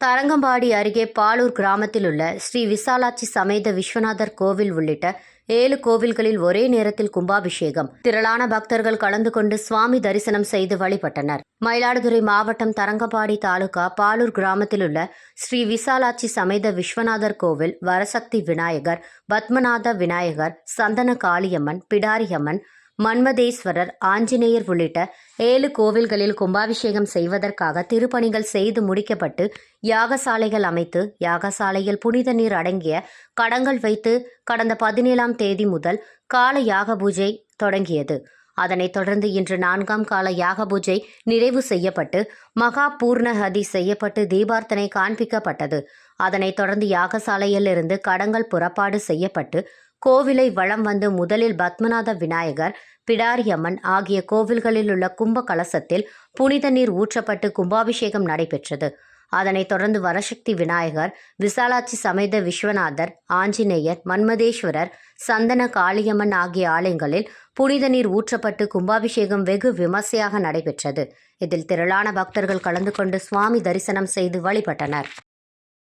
தரங்கம்பாடி அருகே பாலூர் கிராமத்தில் உள்ள ஸ்ரீ விசாலாட்சி சமேத விஸ்வநாதர் கோவில் உள்ளிட்ட ஏழு கோவில்களில் ஒரே நேரத்தில் கும்பாபிஷேகம். திரளான பக்தர்கள் கலந்து கொண்டு சுவாமி தரிசனம் செய்து வழிபட்டனர். மயிலாடுதுறை மாவட்டம் தரங்கம்பாடி தாலுகா பாலூர் கிராமத்தில் உள்ள ஸ்ரீ விசாலாட்சி சமேத விஸ்வநாதர் கோவில் வரசக்தி விநாயகர் பத்மநாத விநாயகர் சந்தன காளியம்மன் பிடாரியம்மன் மன்மதேஸ்வரர் ஆஞ்சநேயர் உள்ளிட்ட ஏழு கோவில்களில் கும்பாபிஷேகம் செய்வதற்காக திருப்பணிகள் செய்து முடிக்கப்பட்டு யாகசாலைகள் அமைத்து யாகசாலையில் புனித நீர் அடங்கிய கடங்கள் வைத்து கடந்த பதினேழாம் தேதி முதல் கால யாக பூஜை தொடங்கியது. அதனைத் தொடர்ந்து இன்று நான்காம் கால யாக பூஜை நிறைவு செய்யப்பட்டு மகா பூர்ணஹதி செய்யப்பட்டு தீபார்த்தனை காண்பிக்கப்பட்டது. அதனைத் தொடர்ந்து யாகசாலையிலிருந்து கடங்கள் புறப்பாடு செய்யப்பட்டு கோவிலை வளம் வந்து முதலில் பத்மநாத விநாயகர் பிடாரியம்மன் ஆகிய கோவில்களில் உள்ள கும்ப கலசத்தில் புனித நீர் ஊற்றப்பட்டு கும்பாபிஷேகம் நடைபெற்றது. அதனைத் தொடர்ந்து வரசக்தி விநாயகர் விசாலாட்சி சமேத விஸ்வநாதர் ஆஞ்சநேயர் மன்மதேஸ்வரர் சந்தன காளியம்மன் ஆகிய ஆலயங்களில் புனித நீர் ஊற்றப்பட்டு கும்பாபிஷேகம் வெகு விமர்சையாக நடைபெற்றது. இதில் திரளான பக்தர்கள் கலந்து கொண்டு சுவாமி தரிசனம் செய்து வழிபட்டனர்.